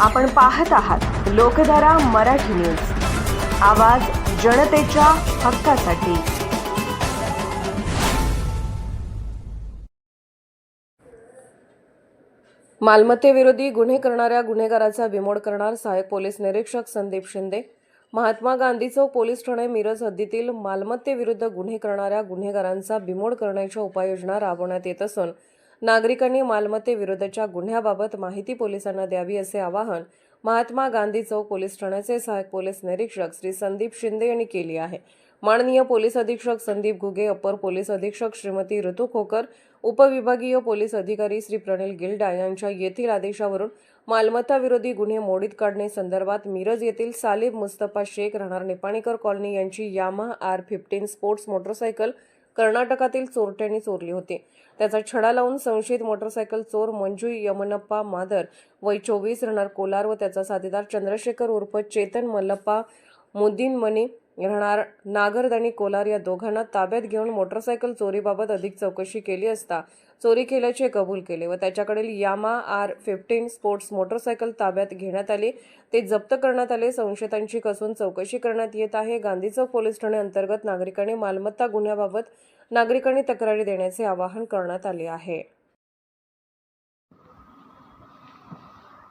आपण पाहत आहात लोकधारा मराठी न्यूज. आवाज जनतेच्या हक्कासाठी. मालमत्तेविरोधी गुन्हे करणाऱ्या गुन्हेगाराचा बिमोड करणार सहाय्यक पोलीस निरीक्षक संदीप शिंदे. महात्मा गांधी चौक पोलीस ठाणे मिरज हद्दीतील मालमत्तेविरुद्ध गुन्हे करणाऱ्या गुन्हेगारांचा बिमोड करण्याच्या उपाययोजना राबवण्यात येत असून नागरिकांनी मालमत्तेविरोधाच्या गुन्ह्याबाबत माहिती पोलिसांना द्यावी असे आवाहन महात्मा गांधी चौक पोलीस ठाण्याचे सहाय्यक पोलीस निरीक्षक श्री संदीप शिंदे यांनी केली आहे. माननीय पोलीस अधीक्षक संदीप घुगे अपर पोलीस अधीक्षक श्रीमती ऋतू खोकर उपविभागीय पोलीस अधिकारी श्री प्रणिल गिल्डा यांच्या येथील आदेशावरून मालमत्ता विरोधी गुन्हे मोडीत काढणे संदर्भात मिरज येथील सालिब मुस्तफा शेख राहणार निपाणीकर कॉलनी यांची Yamaha R fifteen sports motorcycle कर्नाटकातील चोरट्यांनी चोरली होती. त्याचा छडा लावून संशयित मोटरसायकल चोर मंजू यमनप्पा मादर वय चोवीस राहणार कोलार व त्याचा साथीदार चंद्रशेखर उर्फ चेतन मल्लप्पा मुद्दीन मनी राहणार आणि कोलार या दोघांना ताब्यात घेऊन मोटरसायकल चोरीबाबत अधिक चौकशी केली असता चोरी केल्याचे कबूल केले व त्याच्याकडील Yamaha R fifteen sports motorcycle ताब्यात घेण्यात आली. ते जप्त करण्यात आले. संशयितांची कसून चौकशी करण्यात येत आहे. गांधी चौक पोलीस ठाणे अंतर्गत नागरिकांनी मालमत्ता गुन्ह्याबाबत नागरिकांनी तक्रारी देण्याचे आवाहन करण्यात आले आहे.